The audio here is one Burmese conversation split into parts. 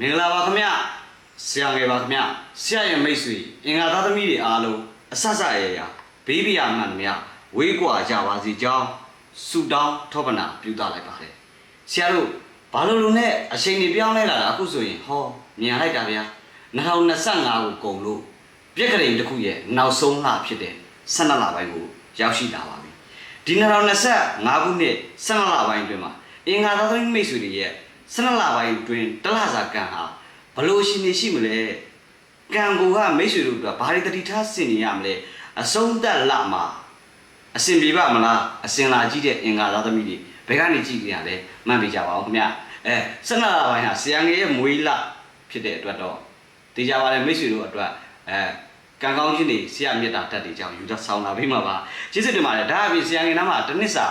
မင်္ဂလာပါခင်ဗျဆရာငယ်ပါခင်ဗျဆရာရဲ့မိတ်ဆွေအင်္ဂါသားသမီးတွေအားလုံးအဆဆရရဘေးပြာမှန်မြဝေးကွာကြပါစီကြောင်းဆုတောင်းထောပနာပြုသလိုက်ပါတယ်ဆရာတို့ဘာလို့လို့နဲ့အချိန်ကြီးပြောင်းလဲလာတာအခုဆိုရင်ဟောမြင်လိုက်တာဗျာ2025ကိုကုန်လို့ပြက်ကလေးတစ်ခုရဲ့နောက်ဆုံးလဖြစ်တဲ့12လပိုင်းကိုရောက်ရှိလာပါပြီဒီ2025ခုနှစ်12လပိုင်းအတွင်းမှာအင်္ဂါသားသမီးမိတ်ဆွေတွေရဲ့ 12လပိုင်းအတွင်းတလစာကံဟာဘလို့ရှိနေရှိမလဲကံကိုကမိတ်ဆွေတို့ကဘာတွေတတိထားဆင်နေရမလဲအဆုံးသက်လမှာအစင်ပြေပါမလားအစင်လာကြည့်တဲ့အင်္ဂါသားသမီးတွေဘယ်ကနေကြည့်ကြရလဲမှတ်ပြကြပါဦးခင်ဗျအဲ12လပိုင်းဟာဆရာငယ်ရဲ့မွေးလဖြစ်တဲ့အတွက်တော့တေးကြပါလေမိတ်ဆွေတို့အတွက်အဲကံကောင်းခြင်းတွေဆရာမေတ္တာတက်တွေကြောင့်ယူ得ဆောင်လာပြီးမှာပါကျေးဇူးတင်ပါတယ်ဒါအပြင်ဆရာငယ်နားမှာတစ်နှစ်စာ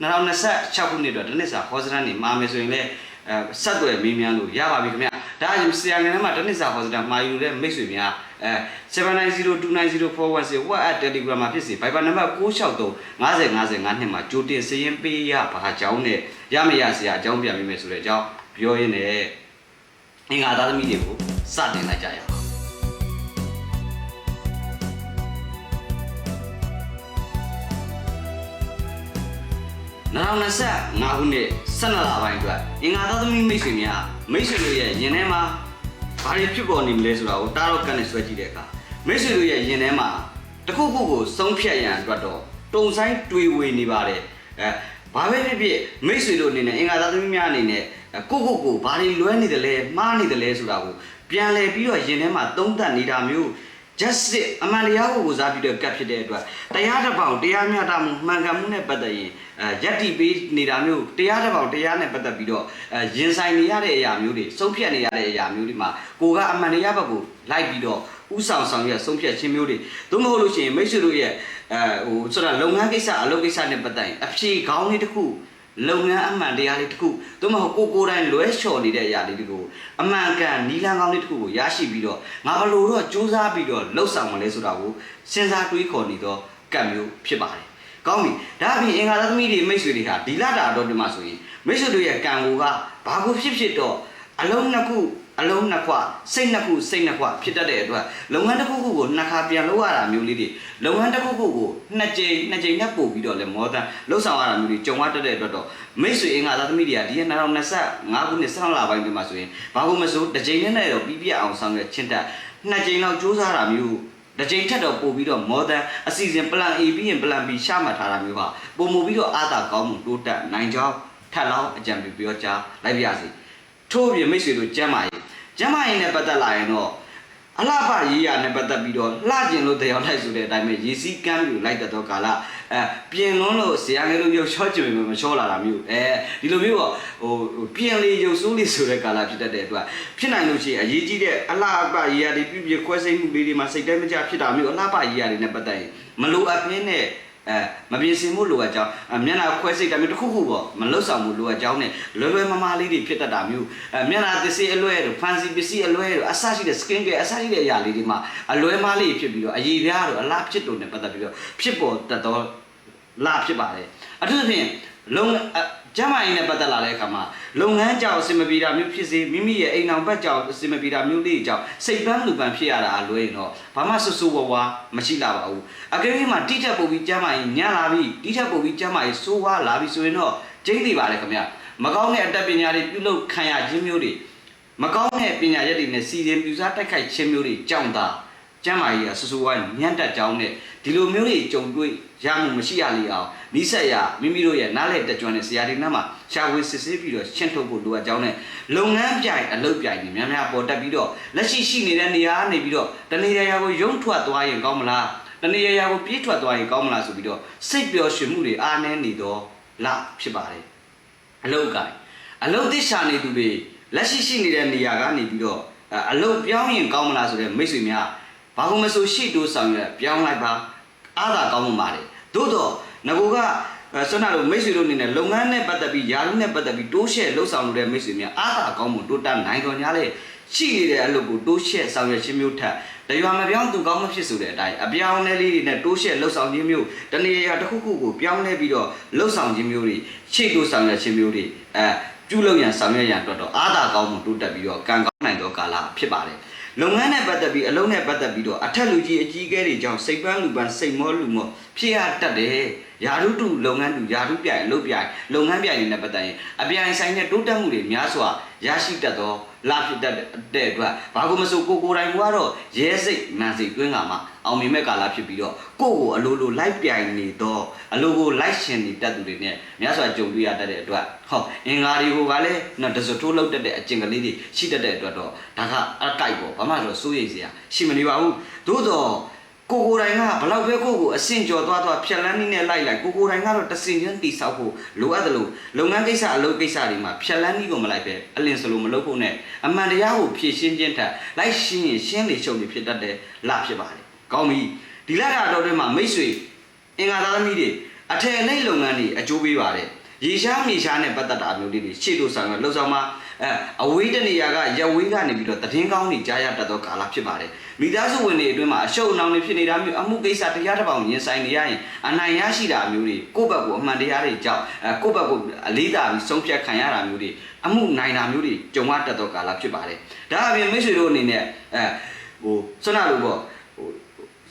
2026ခုနှစ်အတွက်တစ်နှစ်စာဟောစတန်နေမှာမယ်ဆိုရင်လည်းအဲ ဆက်သွယ်မေးမြန်းလို့ရပါပြီခင်ဗျဒါအပြင်ဆရာငယ်နားမှာတစ်နှစ်စာဟောစတန်မှာယူတဲ့မိတ်ဆွေများအဲ79029041 WhatsApp Telegram မှာဖြစ်စီ Viber နံပါတ်663 50 55နှစ်မှာကြိုတင်စည်ရင်ပေးရပါအကြောင်းနဲ့ရမရဆရာအကြောင်းပြန်ပေးမယ်ဆိုတဲ့အကြောင်းပြောရင်းနဲ့အင်္ဂါသားသမီးတွေကိုစတင်လိုက်ကြရအောင် 2025ခုနှစ်12လပိုင်းအတွက်အင်္ဂါသားသမီးမိတ်ဆွေများမိတ်ဆွေတို့ရဲ့ရင်ထဲမှာဘာတွေဖြစ်ပေါ်နေမလဲဆိုတာကိုတားတော့ကန်နဲ့ဆွဲကြည့်တဲ့အခါမိတ်ဆွေတို့ရဲ့ရင်ထဲမှာတစ်ခုခုကိုဆုံးဖြတ်ရန်အတွက်တော့တုံဆိုင်တွေးဝေနေပါတယ်အဲဘာပဲဖြစ်ဖြစ်မိတ်ဆွေတို့အနေနဲ့အင်္ဂါသားသမီးများအနေနဲ့ကိုကိုကိုဘာတွေလွဲနေတယ်လဲမှားနေတယ်လဲဆိုတာကိုပြန်လဲပြီးတော့ရင်ထဲမှာသုံးသပ်နေတာမျိုး justice အမှန်တရားကိုကိုစားပြီးတော့ကတ်ဖြစ်တဲ့အတွက်တရားတစ်ပေါင်တရားမျှတမှုမှန်ကန်မှုနဲ့ပတ်သက်ရင်အဲယက်တီပေးနေတာမျိုးတရားတစ်ပေါင်တရားနဲ့ပတ်သက်ပြီးတော့အဲရင်ဆိုင်နေရတဲ့အရာမျိုးတွေဆုံးဖြတ်နေရတဲ့အရာမျိုးတွေမှာကိုကအမှန်တရားဘက်ကိုလိုက်ပြီးတော့ဥဆောင်ဆောင်ရဆုံးဖြတ်ခြင်းမျိုးတွေသို့မဟုတ်လို့ရှိရင်မိတ်ဆွေတို့ရဲ့အဲဟိုဆိုတာလုပ်ငန်းကိစ္စအလုပ်ကိစ္စနဲ့ပတ်သက်ရင်အဖြေခေါင်းလေးတစ်ခု လုပ်ငန်းအမှန်တရားလေးတစ်ခုသို့မဟုတ်ကိုကိုယ်တိုင်လွဲချော်နေတဲ့အရာလေးတွေကိုအမှန်ကန်နီလန်းကောင်းလေးတစ်ခုကိုရရှိပြီးတော့ငါဘလို့တော့စူးစမ်းပြီးတော့လှုပ်ဆောင်မလဲဆိုတာကိုစဉ်းစားတွေးခေါ်နေတော့ကံမျိုးဖြစ်ပါတယ်။ကောင်းပြီ။ဒါအပြင်အင်္ဂါသမီးတွေမိတ်ဆွေတွေဟာဒီလတာတော့ဒီမှာဆိုရင်မိတ်ဆွေတို့ရဲ့ကံကိုကဘာကိုဖြစ်ဖြစ်တော့အလုံးနှစ်ခု အလုံးနှစ်ခွစိတ်နှစ်ခုစိတ်နှစ်ခွဖြစ်တတ်တဲ့အတွက်လုပ်ငန်းတစ်ခုခုကိုနှစ်ခါပြန်လုပ်ရတာမျိုးလေးတွေလုပ်ငန်းတစ်ခုခုကိုနှစ်ကြိမ်နှစ်ကြိမ်နဲ့ပို့ပြီးတော့လဲမောဒန်လှုပ်ဆောင်ရတာမျိုးတွေကြုံရတတ်တဲ့အတွက်တော့မိတ်ဆွေအင်္ဂါသားသမီးတွေကဒီ2025ခုနှစ်17လပိုင်းဒီမှာဆိုရင်ဘာလို့မဆိုတစ်ကြိမ်နဲ့တော့ပြီးပြအောင်ဆောင်ရွက်ချင်းတက်နှစ်ကြိမ်လောက်စူးစမ်းတာမျိုးတစ်ကြိမ်ထက်တော့ပို့ပြီးတော့မောဒန်အစီအစဉ် plan A ပြီးရင် plan B ရှာမှတ်ထားတာမျိုးဟာပုံမူပြီးတော့အားသာကောင်းမှုတိုးတက်နိုင်ကြောင်းထပ်လောင်းအကြံပြုပြောကြားလိုက်ပါရစေထို့အပြင်မိတ်ဆွေတို့ကျမ်းမာရေး ကျမ်းမာရေးနဲ့ပတ်သက်လာရင်တော့အလှပရေးရနဲ့ပတ်သက်ပြီးတော့လှကျင်လို့တရားထိုက်ဆိုတဲ့အတိုင်းပဲရေစီးကမ်းပြူလိုက်တဲ့တော့ကာလအဲပြင်လွန်းလို့ဇေယျငယ်လိုမျိုးချော့ကျင်မချောလာတာမျိုးအဲဒီလိုမျိုးတော့ဟိုဟိုပြင်လေရုပ်ဆိုးလေးဆိုတဲ့ကာလဖြစ်တတ်တဲ့အတွက်ဖြစ်နိုင်လို့ရှိရင်အရေးကြီးတဲ့အလှပရေးရတွေပြပြခွဲစိတ်မှုလေးတွေမှာစိတ်တိုင်းမကြဖြစ်တာမျိုးအလှပရေးရတွေနဲ့ပတ်သက်ရင်မလိုအပ်ဖင်းနဲ့ အဲမပြင်ဆင်မှုလိုအပ်ကြောင်းအမျက်နှာခွဲစိတ်တာမျိုးတစ်ခုခုပေါ့မလွတ်ဆောင်မှုလိုအပ်ကြောင်းနဲ့လွယ်လွယ်မမားလေးတွေဖြစ်တတ်တာမျိုးအဲမျက်နှာသစ္စည်းအလွဲတို့ဖန်စီပစ္စည်းအလွဲတို့အဆရှိတဲ့ skin care အဆရှိတဲ့အရာလေးတွေမှာအလွဲမားလေးဖြစ်ပြီးတော့အည်ပြားတို့အလားဖြစ်တို့နဲ့ပတ်သက်ပြီးတော့ဖြစ်ပေါ်တတ်တော့လာဖြစ်ပါတယ်အထူးသဖြင့်လုံ ကျမ်းမာရေးနဲ့ပတ်သက်လာတဲ့အခါမှာလုပ်ငန်းကြောင့်အစင်မပြေတာမျိုးဖြစ်စေမိမိရဲ့အိမ်အောင်ဘက်ကြောင့်အစင်မပြေတာမျိုးလေးကြောင့်စိတ်ပန်းလူပန်းဖြစ်ရတာအလွဲရင်တော့ဘာမှဆူဆူဝါဝါမရှိလာပါဘူးအကယ်၍မှတိထက်ပို့ပြီးကျမ်းမာရေးညံ့လာပြီတိထက်ပို့ပြီးကျမ်းမာရေးဆိုးဝါးလာပြီဆိုရင်တော့ကျိန်းသိပါလေခင်ဗျမကောင်းတဲ့အတတ်ပညာတွေပြုလုပ်ခံရခြင်းမျိုးတွေမကောင်းတဲ့ပညာရက်တွေနဲ့စီစဉ်ပြူစားတိုက်ခိုက်ခြင်းမျိုးတွေကြောင့်သာ ကျမ်းမာရေးကဆူဆူဝါးညံ့တက်ကြောင်းနဲ့ဒီလိုမျိုးတွေကြုံတွေ့ရမှုမရှိရလေအောင်နိဆက်ရမိမိတို့ရဲ့နားလည်တကြွတဲ့ဆရာတွေနားမှာရှာဝေစစ်ဆေးပြီးတော့ရှင်းထုတ်ဖို့လိုအပ်ကြောင်းနဲ့လုပ်ငန်းပြိုင်အလုပ်ပြိုင်တွေများများပေါ်တက်ပြီးတော့လက်ရှိရှိနေတဲ့နေရာကနေပြီးတော့တနေရာရာကိုယုံထွက်သွားရင်ကောင်းမလားတနေရာရာကိုပြေးထွက်သွားရင်ကောင်းမလားဆိုပြီးတော့စိတ်ပျော်ရွှင်မှုတွေအားနည်းနေတော့လဖြစ်ပါတယ်အလုပ်ကိုင်အလုပ်သစ္စာနေသူတွေလက်ရှိရှိနေတဲ့နေရာကနေပြီးတော့အလုပ်ပြောင်းရင်ကောင်းမလားဆိုတဲ့မိတ်ဆွေများ ဘာလို့မဆိုရှိတိုးဆောင်ရပြောင်းလိုက်ပါအားသာကောင်းမှပါတယ်သို့တော့ငကိုကအဲဆွမ်းနာတို့မိတ်ဆွေတို့အနေနဲ့လုပ်ငန်းနဲ့ပတ်သက်ပြီးယာရုနဲ့ပတ်သက်ပြီးတိုးရှဲလှုပ်ဆောင်လုပ်တဲ့မိတ်ဆွေများအားသာကောင်းမှုတိုးတက်နိုင်တော်ညာလေရှိနေတဲ့အလုပ်ကိုတိုးရှဲဆောင်ရွက်ခြင်းမျိုးထက်တရွာမပြောင်းသူကောင်းမဖြစ်ဆိုတဲ့အတိုင်းအပြောင်းလဲလေးတွေနဲ့တိုးရှဲလှုပ်ဆောင်ခြင်းမျိုးတနေရာတစ်ခုခုကိုပြောင်းလဲပြီးတော့လှုပ်ဆောင်ခြင်းမျိုးတွေချိတ်တိုးဆောင်ရွက်ခြင်းမျိုးတွေအဲပြုလုပ်ရန်ဆောင်ရွက်ရန်အတွက်တော့အားသာကောင်းမှုတိုးတက်ပြီးတော့ကံနိုင်သောကာလဖြစ်ပါတယ် လုပ်ငန်းနဲ့ပတ်သက်ပြီးအလုံးနဲ့ပတ်သက်ပြီးတော့အထက်လူကြီးအကြီးအကဲတွေကြောင့်စိတ်ပန်းလူပန်းစိတ်မောလူမော ဖြစ်ရတတ်တယ်ယာရုတုလုပ်ငန်းတူယာရုပြိုင်လုပ်ပြိုင်လုပ်ငန်းပြိုင်တွေနဲ့ပတ်သက်ရင်အပြိုင်ဆိုင်တဲ့တိုးတက်မှုတွေများစွာရရှိတတ်သောလာဖြစ်တတ်တဲ့အတွက်ဘာလို့မဆိုကိုကိုယ်တိုင်ကတော့ရဲစိတ်နန်စိတ်တွင်းကမှအောင်မြင်မဲ့ကာလဖြစ်ပြီးတော့ကိုယ့်ကိုအလိုလိုလိုက်ပြိုင်နေတော့အလိုကိုလိုက်ရှင်နေတတ်သူတွေနဲ့များစွာကြုံတွေ့ရတတ်တဲ့အတွက်ဟောအင်္ဂါတွေကိုကလည်းနော်တစထိုးလောက်တတ်တဲ့အကျင့်ကလေးတွေရှိတတ်တဲ့အတွက်တော့ဒါကအကိုက်ပေါ့ဘာမှတော့စိုးရိမ်စရာရှိမနေပါဘူးသို့တော့ ကိုကိုယ်တိုင်ကဘလောက်ပဲကိုယ့်ကိုအဆင့်ကျော်သွားသွားဖြက်လန်းနည်းနဲ့လိုက်လိုက်ကိုကိုယ်တိုင်ကတော့တစင်ချင်းတိဆောက်ဖို့လိုအပ်တယ်လို့လုပ်ငန်းကိစ္စအလုပ်ကိစ္စတွေမှာဖြက်လန်းနည်းကိုမလိုက်ပဲအလင်းစလိုမလုပ်ဖို့နဲ့အမှန်တရားကိုဖြည့်ရှင်းခြင်းထက်လိုက်ရှင်းရင်ရှင်းလေရှုံနေဖြစ်တတ်တဲ့လဖြစ်ပါတယ်ကောင်းပြီဒီလကတော့တွင်မှာမိတ်ဆွေအင်္ဂါသားသမီးတွေအထည်အလိပ်လုပ်ငန်းတွေအကျိုးပေးပါတယ် ရေရှားမြေရှားနဲ့ပတ်သက်တာမျိုးလေးတွေရှေ့တို့ဆောင်ရလှုပ်ဆောင်မှာအဲအဝေးတနေရာကရဝေးကနေပြီးတော့တည်င်းကောင်းတွေကြားရတတ်သောကာလဖြစ်ပါတယ်မိသားစုဝင်တွေအတွင်းမှာအရှုပ်အနှောင်တွေဖြစ်နေတာမျိုးအမှုကိစ္စတရားတစ်ပောင်ရင်ဆိုင်နေရရင်အနိုင်ရရှိတာမျိုးတွေကိုယ့်ဘက်ကိုအမှန်တရားတွေကြောက်အဲကိုယ့်ဘက်ကိုအလေးသာပြီးဆုံးဖြတ်ခံရတာမျိုးတွေအမှုနိုင်တာမျိုးတွေကြုံရတတ်သောကာလဖြစ်ပါတယ်ဒါအပြင်မိတ်ဆွေတို့အနေနဲ့အဲဟိုဆွမ်းနာလို့ပေါ့ဟို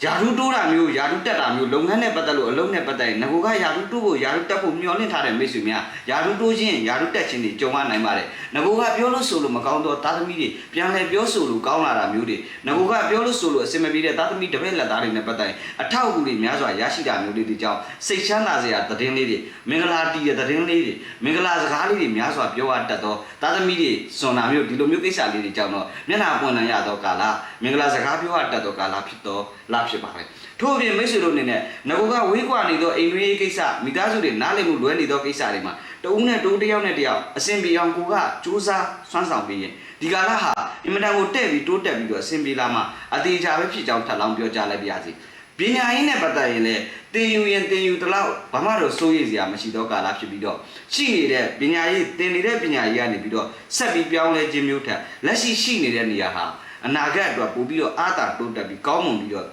ယာရုတိုးတာမျိုးယာရုတက်တာမျိုးလုပ်ငန်းနဲ့ပတ်သက်လို့အလုပ်နဲ့ပတ်သက်ရင်ငကိုကယာရုတိုးဖို့ယာရုတက်ဖို့မျှော်လင့်ထားတဲ့မိတ်ဆွေများယာရုတိုးခြင်းယာရုတက်ခြင်းတွေကြုံရနိုင်ပါတယ်ငကိုကပြောလို့ဆိုလို့မကောင်းတော့သားသမီးတွေပြန်လဲပြောဆိုလို့ကောင်းလာတာမျိုးတွေငကိုကပြောလို့ဆိုလို့အစင်မပြေတဲ့သားသမီးတပည့်လက်သားတွေနဲ့ပတ်သက်ရင်အထောက်အကူတွေများစွာရရှိတာမျိုးလေးတွေကြောင့်စိတ်ချမ်းသာစရာသတင်းလေးတွေမင်္ဂလာတီးတဲ့သတင်းလေးတွေမင်္ဂလာစကားလေးတွေများစွာပြောရတတ်သောသားသမီးတွေစွန်တာမျိုးဒီလိုမျိုးကိစ္စလေးတွေကြောင့်တော့မျက်နှာပွင့်လန်းရသောကာလ မင်္ဂလာစကားပြောရတတ်သောကာလဖြစ်သောလဖြစ်ပါတယ်ထို့အပြင်မိတ်ဆွေတို့အနေနဲ့ငကိုကဝေးကွာနေသောအိမ်ရေးကိစ္စမိသားစုတွေနားလည်မှုလွဲနေသောကိစ္စတွေမှာတဦးနဲ့တူတစ်ယောက်နဲ့တစ်ယောက်အဆင်ပြေအောင်ကိုကစူးစမ်းဆွမ်းဆောင်ပြီးရင်ဒီကာလဟာအင်မတန်ကိုတဲ့ပြီးတိုးတက်ပြီးတော့အဆင်ပြေလာမှအသေးချာပဲဖြစ်ကြောင်းထပ်လောင်းပြောကြားလိုက်ပါရစေပညာရေးနဲ့ပတ်သက်ရင်လည်းတင်ယူရင်တင်ယူတလောက်ဘာမှတော့စိုးရိမ်စရာမရှိတော့ကာလဖြစ်ပြီးတော့ရှိနေတဲ့ပညာရေးတင်နေတဲ့ပညာရေးကနေပြီးတော့ဆက်ပြီးပြောင်းလဲခြင်းမျိုးထက်လက်ရှိရှိနေတဲ့နေရာဟာ အနာဂတ်အတွက်ပို့ပြီးတော့အားတာတိုးတက်ပြီးကောင်းမွန်ပြီးတော့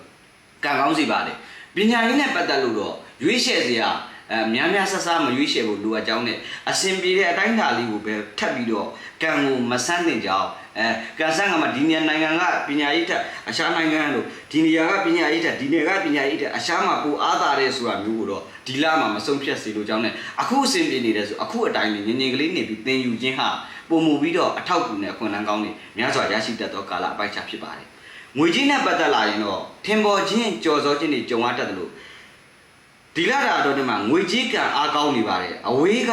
ကံကောင်းစီပါတယ်ပညာရေးနဲ့ပတ်သက်လို့တော့ရွေးချယ်စရာအဲများများဆဆမရွေးချယ်ဖို့လိုအပ်ကြောင်းနဲ့အစဉ်ပြေတဲ့အတိုင်းအတာလေးကိုပဲထပ်ပြီးတော့ကံကိုမဆန်းသင့်ကြအောင်အဲကံဆန်းကမှဒီနေရာနိုင်ငံကပညာရေးထက်အရှားနိုင်ငံလို့ဒီနေရာကပညာရေးထက်ဒီနေရာကပညာရေးထက်အရှားမှာပိုအားတာတဲ့ဆိုတာမျိုးကိုတော့ဒီလမှာမဆုံးဖြတ်စေလိုကြောင်းနဲ့အခုအစဉ်ပြေနေတယ်ဆိုအခုအတိုင်းနေငငယ်ကလေးနေပြီးသင်ယူခြင်းဟာ ပုံမူပြီးတော့အထောက်အကူနဲ့အခွင့်အလမ်းကောင်းတွေများစွာရရှိတတ်သောကာလအပိုက်ချဖြစ်ပါတယ်ငွေကြီးနဲ့ပတ်သက်လာရင်တော့ထင်ပေါ်ခြင်းကြော်စောခြင်းတွေကြုံရတတ်တယ်လို့ဒီလာတာတော့ဒီမှာငွေကြီးကံအားကောင်းနေပါတယ်အဝေးက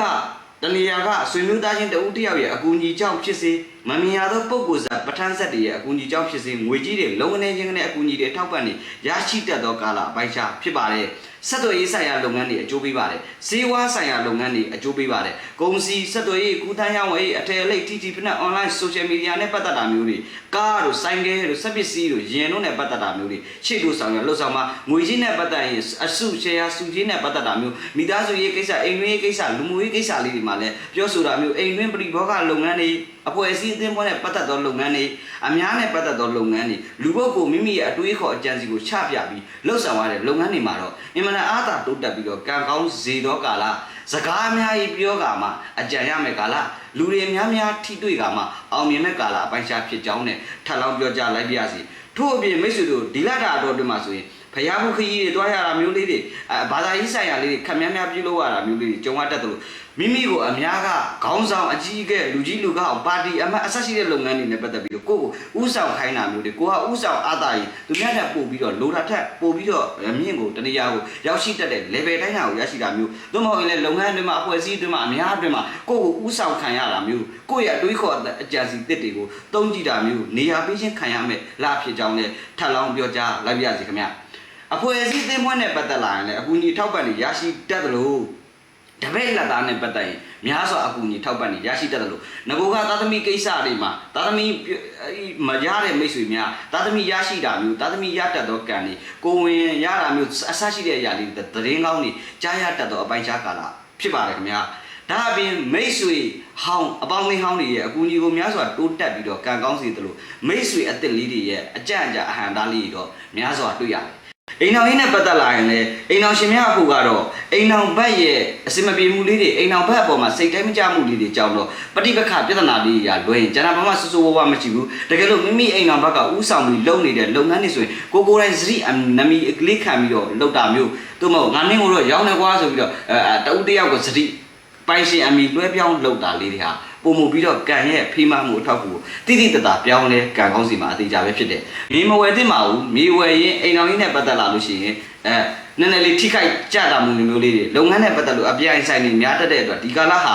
တနေရာကဆွေမျိုးသားချင်းတဦးတစ်ယောက်ရဲ့အကူအညီကြောင့်ဖြစ်စေမမြင်ရသောပုံကိုယ်စားပဋ္ဌာန်းဆက်တွေရဲ့အကူအညီကြောင့်ဖြစ်စေငွေကြီးတွေလုံငနေခြင်းနဲ့အကူအညီတွေထောက်ပံ့နေရရှိတတ်သောကာလအပိုင်ချဖြစ်ပါတယ် ဆက်သွယ်ရေးဆိုင်ရာလုပ်ငန်းတွေအကျိုးပေးပါတယ်။စေဝါဆိုင်ရာလုပ်ငန်းတွေအကျိုးပေးပါတယ်။ကုန်စည်ဆက်သွယ်ရေးကူးတန်းရောင်းဝယ်ရေးအထည်အလိပ် TT ဖက် online social media နဲ့ပတ်သက်တာမျိုးတွေ ကားတို့ဆိုင်ကယ်တို့စက်ပစ္စည်းတို့ယင်တို့နဲ့ပတ်သက်တာမျိုးတွေရှေ့တို့ဆောင်ရလှုပ်ဆောင်မှာငွေကြီးနဲ့ပတ်သက်ရင်အစုရှယ်ယာစုကြီးနဲ့ပတ်သက်တာမျိုးမိသားစုရေးကိစ္စအိမ်တွင်းရေးကိစ္စလူမှုရေးကိစ္စလေးတွေမှာလည်းပြောဆိုတာမျိုးအိမ်တွင်းပြည်ဘောကလုပ်ငန်းတွေအဖွဲ့အစည်းအသင်းဖွဲ့နဲ့ပတ်သက်သောလုပ်ငန်းတွေအများနဲ့ပတ်သက်သောလုပ်ငန်းတွေလူပုဂ္ဂိုလ်မိမိရဲ့အတွေးခေါ်အကြံစီကိုချပြပြီးလှုပ်ဆောင်ရတဲ့လုပ်ငန်းတွေမှာတော့အင်မတန်အားသာတိုးတက်ပြီးတော့ကံကောင်းစေသောကာလ စကားအများကြီးပြောကမှအကြံရမယ်ကာလလူတွေများများထိတွေ့ကမှအောင်မြင်တဲ့ကာလအပိုင်းခြားဖြစ်ကြောင်းနဲ့ထပ်လောင်းပြောကြလိုက်ပါရစေထို့အပြင်မိတ်ဆွေတို့ဒီလတာတော်တွင်မှာဆိုရင်ဖယားဘူးခကြီးတွေတွားရတာမျိုးလေးတွေအဲဘာသာရေးဆိုင်ရာလေးတွေခက်များများပြုလုပ်ရတာမျိုးလေးတွေကြုံရတတ်တယ်လို့ မိမိကိုအများကခေါင်းဆောင်အကြီးအကဲလူကြီးလူကောက်ပါတီအမတ်အဆက်ရှိတဲ့လုပ်ငန်းတွေနဲ့ပတ်သက်ပြီးတော့ကိုယ့်ကိုဥဆောင်ခိုင်းတာမျိုးတွေကိုကဥဆောင်အားသာရင်သူများတက်ပို့ပြီးတော့လိုတာထက်ပို့ပြီးတော့မြင့်ကိုတနေရာကိုရောက်ရှိတတ်တဲ့ level တိုင်းတာကိုရရှိတာမျိုးသို့မဟုတ်ရင်လည်းလုပ်ငန်းတွေမှာအဖွဲ့အစည်းတွေမှာအများတွေမှာကိုယ့်ကိုဥဆောင်ခံရတာမျိုးကိုယ့်ရဲ့အတွေးခေါ်အကြံစီတစ်တွေကိုတုံးကြည့်တာမျိုးနေရာပေးခြင်းခံရမယ်လားဖြစ်ကြောင်းနဲ့ထပ်လောင်းပြောကြားလိုက်ပါရစေခင်ဗျာအဖွဲ့အစည်းအသင်းဖွဲ့နဲ့ပတ်သက်လာရင်လည်းအကူအညီထောက်ပံ့နေရရှိတတ်တယ်လို့ တပည့်လက်သားနဲ့ပတ်သက်ရင်များစွာအကူအညီထောက်ပံ့နေရရှိတတ်တယ်လို့ငကိုကသာသမီကိစ္စတွေမှာသာသမီမရတဲ့မိတ်ဆွေများသာသမီရရှိတာမျိုးသာသမီရတတ်သောကံတွေကိုဝင်ရတာမျိုးအဆရှိတဲ့အရာလေးတွေသတင်းကောင်းတွေကြားရတတ်သောအပိုင်းခြားကာလဖြစ်ပါတယ်ခင်ဗျာဒါအပြင်မိတ်ဆွေဟောင်းအပေါင်းအသင်းဟောင်းတွေရဲ့အကူအညီကိုများစွာတိုးတက်ပြီးတော့ကံကောင်းစေသလိုမိတ်ဆွေအသစ်လေးတွေရဲ့အကြံအကြအဟံတားလေးတွေတော့များစွာတွေ့ရတယ် အိမ်အောင်ရေးနဲ့ပတ်သက်လာရင်လည်းအိမ်အောင်ရှင်များအဖို့ကတော့အိမ်အောင်ဘက်ရဲ့အစင်မပြေမှုလေးတွေအိမ်အောင်ဘက်အပေါ်မှာစိတ်တိုင်းမကြမှုလေးတွေကြောင့်တော့ပဋိပက္ခပြဿနာလေးတွေရလွှဲရင်ကျွန်တော်ဘာမှဆူဆူဝါးဝါမရှိဘူးတကယ်လို့မိမိအိမ်အောင်ဘက်ကဥဆောင်ပြီးလုပ်နေတဲ့လုပ်ငန်းတွေဆိုရင်ကိုကိုယ်တိုင်စရိအနမီအကလေးခံပြီးတော့လုပ်တာမျိုးသို့မဟုတ်ငါနင်းကိုတော့ရောင်းနေကွာဆိုပြီးတော့အဲတဦးတယောက်ကိုစရိပိုင်ရှင်အမီလွှဲပြောင်းလုပ်တာလေးတွေဟာ ပုံမှုပြီးတော့ကံရဲ့ဖိမမှုအထောက်အကူတိတိတတ်တာပြောင်းလဲကံကောင်းစီမှာအသေးကြပဲဖြစ်တယ်မြေမဝယ်သင့်ပါဘူးမြေဝယ်ရင်အိမ်အောင်ကြီးနဲ့ပတ်သက်လာလို့ရှိရင်အဲနည်းနည်းလေးထိခိုက်ကြတာမှုမျိုးလေးတွေလုပ်ငန်းနဲ့ပတ်သက်လို့အပြိုင်ဆိုင်နေများတတ်တဲ့အတွက်ဒီကာလဟာ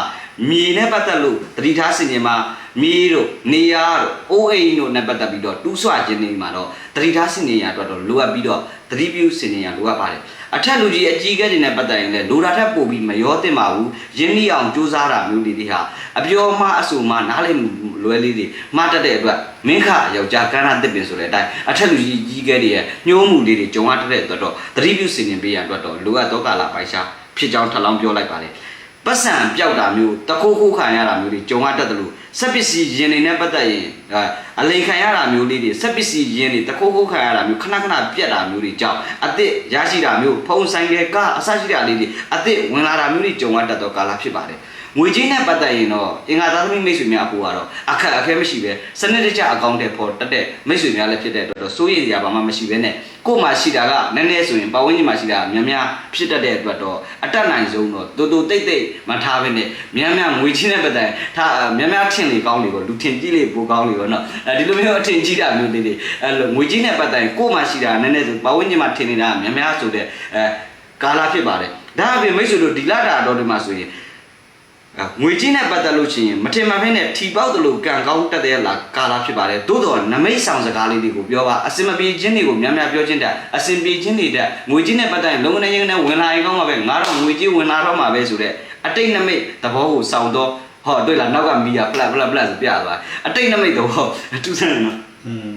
မြေနဲ့ပတ်သက်လို့တတိထားစင်ရင်မှာမြေတို့နေရတို့အိုးအိမ်တို့နဲ့ပတ်သက်ပြီးတော့တူးဆွခြင်းနေမှာတော့တတိထားစင်ရင်ရအတွက်တော့လိုအပ်ပြီးတော့တတိပြုစင်ရင်ရလိုအပ်ပါတယ် အထက်လူကြီးအကြီးကဲတွေနဲ့ပတ်သက်ရင်လည်းလိုတာထက်ပိုပြီးမရောသင့်ပါဘူးရင်းနှီးအောင်စူးစမ်းတာမျိုးလေးတွေဟာအပြောမှအဆူမှနားလည်မှုလွယ်လေးတွေမှားတတ်တဲ့အတွက်မင်းခယောက်ျားကန်းနာတစ်ပင်ဆိုတဲ့အတိုင်းအထက်လူကြီးကြီးကဲတွေရဲ့ညှိုးမှုလေးတွေကြုံရတတ်တဲ့အတွက်တော့တတိပြုစင်ရင်ပေးရအတွက်တော့လိုအပ်သောကာလပိုင်ရှားဖြစ်ကြောင်းထပ်လောင်းပြောလိုက်ပါတယ် ပတ်စံပြောက်တာမျိုးတခိုးခိုးခံရတာမျိုးတွေကြုံရတတ်တယ်လို့စက်ပစ္စည်းရင်တွေနဲ့ပတ်သက်ရင်အဲအလိန်ခံရတာမျိုးလေးတွေစက်ပစ္စည်းရင်တွေတခိုးခိုးခံရတာမျိုးခဏခဏပြက်တာမျိုးတွေကြောင့်အစ်စ်ရရှိတာမျိုးဖုံးဆိုင်တဲ့ကအဆရှိတာလေးတွေအစ်စ်ဝင်လာတာမျိုးတွေကြုံရတတ်သောကာလဖြစ်ပါတယ် ငွေကြီးနဲ့ပတ်သက်ရင်တော့အင်္ဂါသားသမီးမိတ်ဆွေများအဖို့ကတော့အခက်အခဲမရှိပဲစနစ်တကျအကောင့်တွေပေါ်တက်တဲ့မိတ်ဆွေများလည်းဖြစ်တဲ့အတွက်တော့စိုးရိမ်စရာဘာမှမရှိပဲနဲ့ကို့မှာရှိတာကနည်းနည်းဆိုရင်ပတ်ဝန်းကျင်မှာရှိတာကများများဖြစ်တတ်တဲ့အတွက်တော့အတက်နိုင်ဆုံးတော့တူတူတိတ်တိတ်မထားဘဲနဲ့များများငွေချင်းနဲ့ပတ်သက်ထားများများထင်လေကောင်းလေပေါ့လူထင်ကြည့်လေပိုကောင်းလေပေါ့နော်အဲဒီလိုမျိုးအထင်ကြီးတာမျိုးလေးတွေအဲလိုငွေချင်းနဲ့ပတ်သက်ကို့မှာရှိတာနည်းနည်းဆိုပတ်ဝန်းကျင်မှာထင်နေတာများများဆိုတဲ့အဲကာလာဖြစ်ပါတယ်ဒါအပြင်မိတ်ဆွေတို့ဒီလာတာတော့ဒီမှာဆိုရင် ငွေကြီးနဲ့ပတ်သက်လို့ရှိရင်မထင်မှန်ဖဲနဲ့ထီပေါက်တယ်လို့ကံကောင်းတက်တဲ့လာကာလာဖြစ်ပါတယ်သို့တော်နမိတ်ဆောင်စကားလေးတွေကိုပြောပါအစင်မပြေခြင်းတွေကိုများများပြောခြင်းတဲ့အစင်ပြေခြင်းတွေတဲ့ငွေကြီးနဲ့ပတ်သက်ရင်လုံးဝနေရင်နဲ့ဝင်လာရင်ကောင်းမှာပဲငါတော့ငွေကြီးဝင်လာတော့မှာပဲဆိုတဲ့အတိတ်နမိတ်သဘောကိုစောင့်တော့ဟောတွေ့လားနောက်ကမီးရဖလက်ဖလက်ဖလက်ဆိုပြသွားအတိတ်နမိတ်သဘောတူစမ်းနော်อืม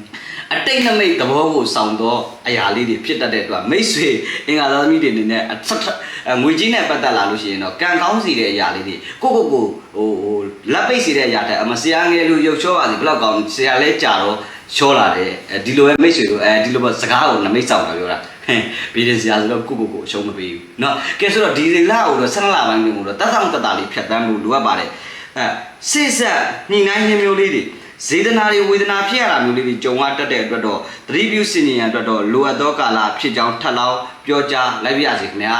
အတိတ်နမိတ်သဘောကိုစောင့်တော့အရာလေးတွေဖြစ်တတ်တဲ့အတွက်မိတ်ဆွေအင်္ဂါသားသမီးတွေအနေနဲ့အထက်ထက်အဲငွေကြီးနဲ့ပတ်သက်လာလို့ရှိရင်တော့ကံကောင်းစီတဲ့အရာလေးတွေကိုကိုကိုကိုဟိုဟိုလက်ပိတ်စီတဲ့အရာတက်အမဆရာငယ်လူရုပ်ချောပါစီဘယ်တော့ကောင်းဆရာလဲကြာတော့ချောလာတယ်အဲဒီလိုပဲမိတ်ဆွေတို့အဲဒီလိုပဲစကားကိုနမိတ်ဆောင်တာပြောတာဟင်ပြီးတဲ့ဆရာဆိုတော့ကိုကိုကိုအရှုံးမပေးဘူးเนาะကဲဆိုတော့ဒီလကိုတော့ဆက်လပိုင်းမျိုးတော့တတ်ဆောင်တတ်တာလေးဖြတ်တန်းမှုလိုအပ်ပါတယ်အဲစိတ်ဆက်ညှိနှိုင်းခြင်းမျိုးလေးတွေ ဇေဒနာတွေဝေဒနာဖြစ်ရတာမျိုးလေးတွေကြုံရတတ်တဲ့အတွက်တော့သတိပြုစင်ဉဏ်အတွက်တော့လိုအပ်သောကာလဖြစ်ကြောင်းထပ်လောင်းပြောကြားလိုက်ပါရစေခင်ဗျာ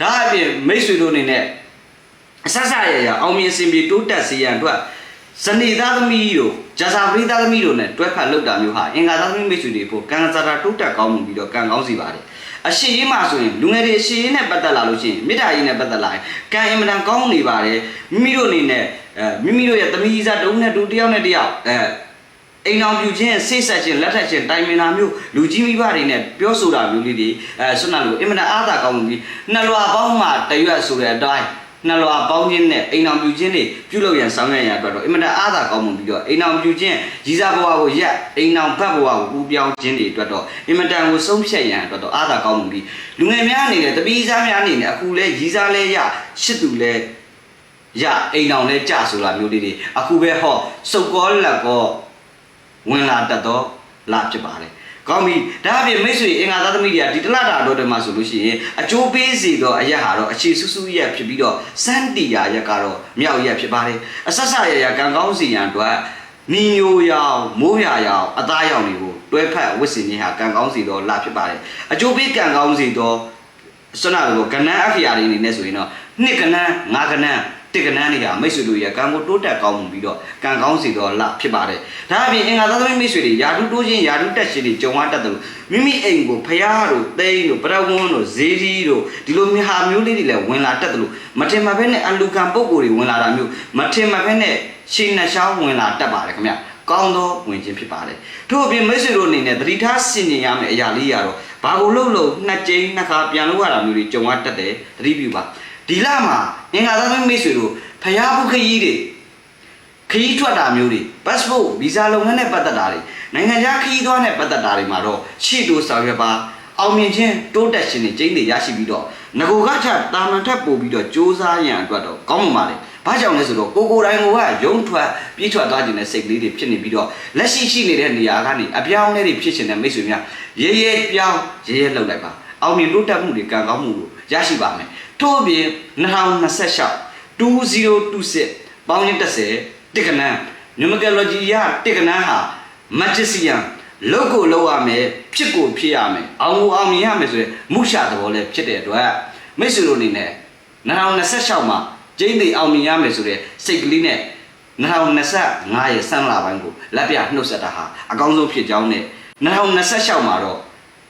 ဒါအပြင်မိတ်ဆွေတို့အနေနဲ့အဆက်ဆက်ရရအောင်မြင်စင်ပြေတိုးတက်စေရန်အတွက်ဇနီးသားသမီးတို့ဂျာစာပရိသားသမီးတို့နဲ့တွဲဖက်လုပ်တာမျိုးဟာအင်္ဂါသားသမီးမိတ်ဆွေတွေဖို့ကံစားတာတိုးတက်ကောင်းမှုပြီးတော့ကံကောင်းစီပါတယ်အရှိရေးမှာဆိုရင်လူငယ်တွေအရှိရေးနဲ့ပတ်သက်လာလို့ရှိရင်မေတ္တာရေးနဲ့ပတ်သက်လာရင်ကံအင်မတန်ကောင်းနေပါတယ်မိမိတို့အနေနဲ့ အဲမိမိတို့ရဲ့သမီးစားတုံးနဲ့တူတယောက်နဲ့တယောက်အဲအိမ်အောင်ပြူခြင်းဆိတ်ဆက်ခြင်းလက်ထက်ခြင်းတိုင်ပင်တာမျိုးလူကြီးမိဘတွေနဲ့ပြောဆိုတာမျိုးလေးတွေအဲဆွမ်းနာလို့အင်မတန်အားသာကောင်းပြီးနှလွာပေါင်းမှတရွတ်ဆိုတဲ့အတိုင်းနှလွာပေါင်းခြင်းနဲ့အိမ်အောင်ပြူခြင်းတွေပြုလုပ်ရန်ဆောင်ရွက်ရန်အတွက်တော့အင်မတန်အားသာကောင်းမှုပြီးတော့အိမ်အောင်ပြူခြင်းကြီးစားဘဝကိုရက်အိမ်အောင်ဘတ်ဘဝကိုပူပြောင်းခြင်းတွေအတွက်တော့အင်မတန်ကိုဆုံးဖြတ်ရန်အတွက်တော့အားသာကောင်းမှုပြီးလူငယ်များအနေနဲ့တပီးစားများအနေနဲ့အခုလဲကြီးစားလဲရရှစ်သူလဲ ရအိမ်အောင်လဲကြဆိုတာမျိုးလေးတွေအခုပဲဟောစုပ်ကောလက်ကောဝင်လာတတ်တော့လာဖြစ်ပါတယ်ကောင်းပြီဒါအပြင်မိတ်ဆွေအင်္ဂါသားသမီးတွေကဒီတလတာတော့တည်းမှာဆိုလို့ရှိရင်အကျိုးပေးစီတော့အရက်ဟာတော့အခြေဆူဆူရက်ဖြစ်ပြီးတော့စန်းတီယာရက်ကတော့မြောက်ရက်ဖြစ်ပါတယ်အဆက်ဆက်ရရကံကောင်းစီရန်အတွက်နီညိုရောင်မိုးရရောင်အသားရောင်တွေကိုတွဲဖက်ဝစ်စင်ခြင်းဟာကံကောင်းစီတော့လာဖြစ်ပါတယ်အကျိုးပေးကံကောင်းစီတော့စွမ်းနာကိုကဏ္ဍအခရာတွေအနေနဲ့ဆိုရင်တော့နှစ်ကဏ္ဍငါးကဏ္ဍ တစ်ကဏ္ဍတွေကမိတ်ဆွေတို့ရဲ့ကံကိုတိုးတက်ကောင်းမှုပြီးတော့ကံကောင်းစီတော့လဖြစ်ပါတယ်။ဒါအပြင်အင်္ဂါသားသမီးမိတ်ဆွေတွေယာတုတိုးခြင်းယာတုတက်ခြင်းတွေကြုံရတတ်တယ်လို့မိမိအိမ်ကိုဖျားတို့သိန်းတို့ပရဝန်းတို့ဇေဒီတို့ဒီလိုမျိုးဟာမျိုးလေးတွေလည်းဝင်လာတတ်တယ်လို့မထင်မှတ်ဘဲနဲ့အလူကံပုံကိုယ်တွေဝင်လာတာမျိုးမထင်မှတ်ဘဲနဲ့ရှင်နှရှောင်းဝင်လာတတ်ပါတယ်ခင်ဗျ။ကောင်းသောဝင်ခြင်းဖြစ်ပါတယ်။ထို့အပြင်မိတ်ဆွေတို့အနေနဲ့သတိထားဆင်ခြင်ရမယ့်အရာလေးရတော့ဘာကိုလှုပ်လို့နှစ်ကြိမ်နှစ်ခါပြန်လို့ရတာမျိုးတွေကြုံရတတ်တယ်သတိပြုပါ ဒီလမှာအင်္ဂါသားမိတ်ဆွေတို့ဖျားဖုခရီးတွေခရီးထွက်တာမျိုးတွေ passport visa လုပ်ငန်းနဲ့ပတ်သက်တာတွေနိုင်ငံခြားခရီးသွားနဲ့ပတ်သက်တာတွေမှာတော့ရှေ့တိုးဆောင်ရွက်ပါအောင်မြင်ခြင်းတိုးတက်ခြင်းတွေကျင်းတွေရရှိပြီးတော့ငကိုကချတာမန်ထက်ပို့ပြီးတော့စ조사ရန်အတွက်တော့ကောင်းမှပါလေဘာကြောင့်လဲဆိုတော့ကိုကိုတိုင်းကရုံထွက်ပြေးထွက်သွားခြင်းတဲ့စိတ်ကလေးတွေဖြစ်နေပြီးတော့လက်ရှိရှိနေတဲ့နေရာကနေအပြောင်းအလဲတွေဖြစ်ခြင်းတဲ့မိတ်ဆွေများရဲရဲပြောင်းရဲရဲလှုပ်လိုက်ပါအောင်မြင်တိုးတက်မှုတွေကံကောင်းမှုကိုရရှိပါမယ် ထို့အပြင်2026 2026ပေါင်းရင်30တစ်ကနန်း numerology ရတစ်ကနန်းဟာ magician လောက်ကိုလောက်ရမယ်ဖြစ်ကိုဖြစ်ရမယ်အောင်ကိုအောင်မြင်ရမယ်ဆိုရင်မုရှာသဘောလည်းဖြစ်တဲ့အတွက်မိတ်ဆွေတို့အနေနဲ့2026မှာကျင်းသိအောင်မြင်ရမယ်ဆိုတဲ့စိတ်ကလေးနဲ့2025ရဲ့ဆန်းလာပိုင်းကိုလက်ပြနှုတ်ဆက်တာဟာအကောင်းဆုံးဖြစ်ကြောင်းနဲ့2026မှာတော့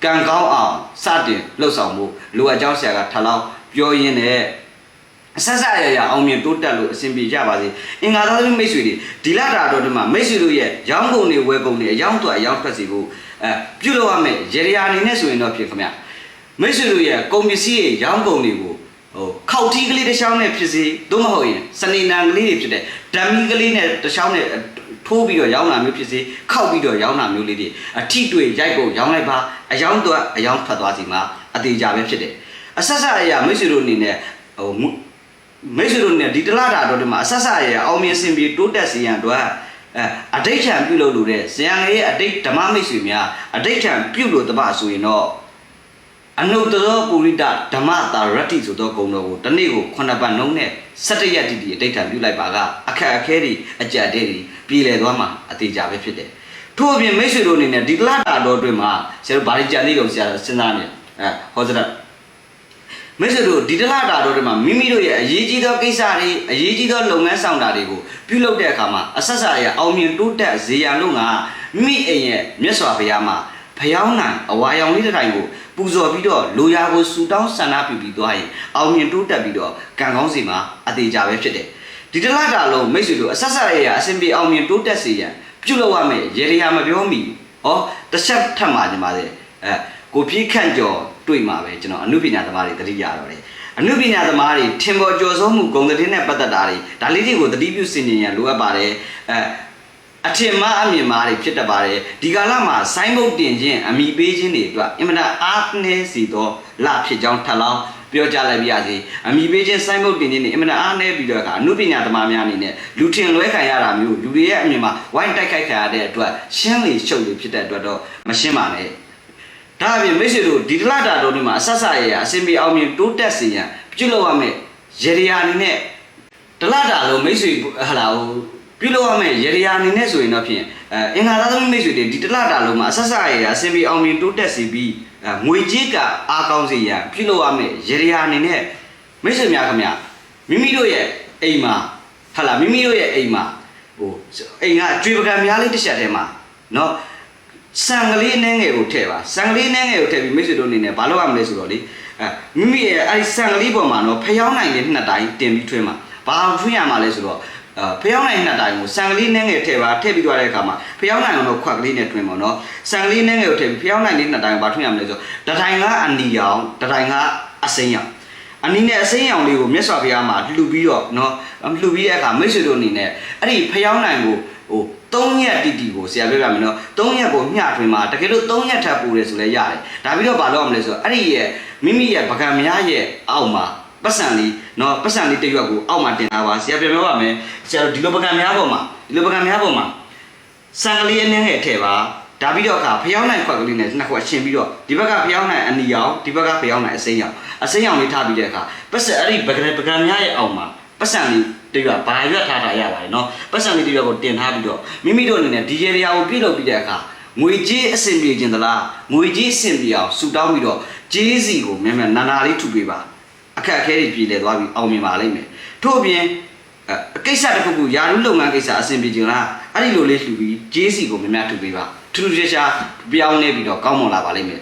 ကံကောင်းအောင်စတင်လှုပ်ဆောင်မှုလိုအပ်ကြောင်းဆရာကထလောက် ပြောရင်းနဲ့အဆက်ဆက်ရရအောင်မြင်တိုးတက်လို့အဆင်ပြေကြပါစေအင်္ဂါသားသမီးမိတ်ဆွေတွေဒီလတာတော်ဒီမှာမိတ်ဆွေတို့ရဲ့ရောင်းကုန်တွေဝယ်ကုန်တွေအယောင်းတော့အယောင်းထွက်စီဖို့အဲပြုလုပ်ရမယ်ရေရာအနေနဲ့ဆိုရင်တော့ဖြစ်ခင်ဗျမိတ်ဆွေတို့ရဲ့ကုန်ပစ္စည်းရဲ့ရောင်းကုန်တွေကိုဟိုခောက်တီးကလေးတစ်ချောင်းနဲ့ဖြစ်စေသို့မဟုတ်ရင်စနေနံကလေးတွေဖြစ်တဲ့ဓာမီကလေးနဲ့တစ်ချောင်းနဲ့ထိုးပြီးတော့ရောင်းတာမျိုးဖြစ်စေခောက်ပြီးတော့ရောင်းတာမျိုးလေးတွေအထိတွေ့ရိုက်ဖို့ရောင်းလိုက်ပါအယောင်းတော့အယောင်းထွက်သွားစီမှာအသေးကြပဲဖြစ်တယ် အဆက်ဆက်အရာမိတ်ဆွေတို့အနေနဲ့ဟိုမိတ်ဆွေတို့နဲ့ဒီတလားတာတော့ဒီမှာအဆက်ဆက်ရအောင်မြင်စင်ပြီးတိုးတက်စေရန်အတွက်အဲအဋိဋ္ဌံပြုလုပ်လို့တဲ့ဇယံရဲ့အဋိဋ္ဌဓမ္မမိတ်ဆွေများအဋိဋ္ဌံပြုလို့တပဆိုရင်တော့အနုတ္တရောပုရိတဓမ္မတာရတ္တိဆိုသောဂုဏ်တော်ကိုတစ်နေ့ကိုခုနှစ်ပတ်နှုံးနဲ့17ရက်တိတိအဋိဋ္ဌံပြုလိုက်ပါကအခက်အခဲတွေအကြက်တဲတွေပြည်လည်သွားမှာအသေးကြပဲဖြစ်တယ်ထို့အပြင်မိတ်ဆွေတို့အနေနဲ့ဒီတလားတာတော်အတွင်းမှာဆရာတို့ဗာလိကြံလေးတော့ဆရာစဉ်းစားနေအဲဟောစရတ် မိတ်ဆွေတို့ဒီတလတာတို့တွေမှာမိမိတို့ရဲ့အရေးကြီးသောကိစ္စတွေအရေးကြီးသောလုပ်ငန်းဆောင်တာတွေကိုပြုလုပ်တဲ့အခါမှာအဆက်ဆက်ရအောင်မြင်တိုးတက်စေရန်လို့ငါမိမိအိမ်ရဲ့မြတ်စွာဘုရားမှာဖျောင်းနိုင်အဝါရောင်လေးတစ်တိုင်းကိုပူဇော်ပြီးတော့လူရာကိုဆူတောင်းဆန္ဒပြုပြီးသွားရင်အောင်မြင်တိုးတက်ပြီးတော့ကံကောင်းစီမှာအသေးကြပဲဖြစ်တယ်ဒီတလတာလုံးမိတ်ဆွေတို့အဆက်ဆက်ရအစဉ်ပြေအောင်မြင်တိုးတက်စေရန်ပြုလုပ်ရမယ်ရေရရာမပြောမိဟောတစ်ချက်ထပ်မှာညီမလေးအဲကိုပြေးခန့်ကျော် တွေ့မှာပဲကျွန်တော်အမှုပညာသမားတွေတတိရတော့တယ်အနုပညာသမားတွေထင်ပေါ်ကျော်စောမှုဂုဏ်သတင်းနဲ့ပတ်သက်တာတွေဒါလေးတွေကိုသတိပြုစင်ကြင်ရန်လိုအပ်ပါတယ်အဲအထင်မှားအမြင်မှားတွေဖြစ်တတ်ပါတယ်ဒီကာလမှာဆိုင်းဘုတ်တင်ခြင်းအမိပေးခြင်းတွေအတွက်အင်မတန်အားနည်းစီသောလဖြစ်ကြောင်းထပ်လောင်းပြောကြလိုက်ပါရစေအမိပေးခြင်းဆိုင်းဘုတ်တင်ခြင်းတွေအင်မတန်အားနည်းပြီးတော့အခါအနုပညာသမားများအနေနဲ့လူထင်လွဲခံရတာမျိုးလူတွေရဲ့အမြင်မှာဝိုင်းတိုက်ခိုက်ခံရတဲ့အတွက်ရှင်းလေရှုပ်လေဖြစ်တဲ့အတွက်တော့မရှင်းပါနဲ့ ဒါအပြင်မိတ်ဆွေတို့ဒီတလတာတော်ဒီမှာအဆက်ဆက်ရရအစင်ပြေအောင်မြင်တိုးတက်စေရန်ပြုလုပ်ရမယ်ရေရရာအနေနဲ့တလတာလုံးမိတ်ဆွေဟလာဟိုပြုလုပ်ရမယ်ရေရရာအနေနဲ့ဆိုရင်တော့ဖြင့်အဲအင်္ဂါသားသမီးမိတ်ဆွေတွေဒီတလတာလုံးမှာအဆက်ဆက်ရရအစင်ပြေအောင်မြင်တိုးတက်စေပြီးအဲငွေကြေးကအားကောင်းစေရန်ပြုလုပ်ရမယ်ရေရရာအနေနဲ့မိတ်ဆွေများခင်ဗျမိမိတို့ရဲ့အိမ်မှာဟလာမိမိတို့ရဲ့အိမ်မှာဟိုအိမ်ကကြွေပကံများလေးတစ်ချက်ထဲမှာနော် စံကလေးနှဲငယ်ကိုထည့်ပါစံကလေးနှဲငယ်ကိုထည့်ပြီးမိတ်ဆွေတို့အနေနဲ့ဘာလုပ်ရမလဲဆိုတော့လေအဲမိမိရဲ့အဲဒီစံကလေးပေါ်မှာတော့ဖျောင်းနိုင်တဲ့နှစ်တိုင်းတင်ပြီးထွင်းမှာဘာထွင်းရမှာလဲဆိုတော့အဲဖျောင်းနိုင်နှစ်တိုင်းကိုစံကလေးနှဲငယ်ထည့်ပါထည့်ပြီးသွားတဲ့အခါမှာဖျောင်းနိုင်အောင်တော့ခွက်ကလေးနဲ့ထွင်းပါတော့စံကလေးနှဲငယ်ကိုထည့်ပြီးဖျောင်းနိုင်တဲ့နှစ်တိုင်းကိုဘာထွင်းရမလဲဆိုတော့တတိုင်းကအနီရောင်တတိုင်းကအစိမ်းရောင်အနီနဲ့အစိမ်းရောင်လေးကိုမြတ်စွာဘုရားမှာလှူပြီးတော့နော်လှူပြီးတဲ့အခါမိတ်ဆွေတို့အနေနဲ့အဲ့ဒီဖျောင်းနိုင်ကိုဟို 3ရက်တိတိကိုဆရာပြောပြမယ်နော်3ရက်ကိုမျှထွင်မှာတကယ်လို့3ရက်ထပ်ပူတယ်ဆိုလည်းရတယ်ဒါပြီးတော့ဘာလုပ်ရမလဲဆိုတော့အဲ့ဒီရဲ့မိမိရဲ့ပကံများရဲ့အောက်မှာပတ်စံလေးနော်ပတ်စံလေးတစ်ရွက်ကိုအောက်မှာတင်ထားပါဆရာပြောပြောပါမယ်ဆရာတို့ဒီလိုပကံများပေါ်မှာဒီလိုပကံများပေါ်မှာစံကလေးအနှင်းငယ်ထည့်ပါဒါပြီးတော့အခါဖျောင်းနိုင်ခွက်ကလေးနဲ့နှစ်ခွက်ရှင်းပြီးတော့ဒီဘက်ကဖျောင်းနိုင်အနီရောင်ဒီဘက်ကဖျောင်းနိုင်အစိမ်းရောင်အစိမ်းရောင်လေးထားပြီးတဲ့အခါပတ်စံအဲ့ဒီပကံပကံများရဲ့အောက်မှာပတ်စံလေး တရွတ်ဘာရွက်ထားတာရပါတယ်နော်ပတ်စံလေးတရွတ်ကိုတင်ထားပြီးတော့မိမိတို့အနေနဲ့ဒီရေရာကိုပြုတ်လုပ်ပြီးတဲ့အခါငွေကြေးအဆင်ပြေခြင်းသလားငွေကြေးအဆင်ပြေအောင်ဆူတောင်းပြီးတော့ကြေးစီကိုမြန်မြန်နာနာလေးထုပေးပါအခက်အခဲတွေပြည်လည်သွားပြီးအောင်မြင်ပါလိမ့်မယ်ထို့အပြင်အဲကိစ္စတစ်ခုခုယာရုလုပ်ငန်းကိစ္စအဆင်ပြေခြင်းလားအဲ့ဒီလိုလေးလှူပြီးကြေးစီကိုမြန်မြန်ထုပေးပါထူးထူးခြားခြားပြောင်းနေပြီးတော့ကောင်းမွန်လာပါလိမ့်မယ်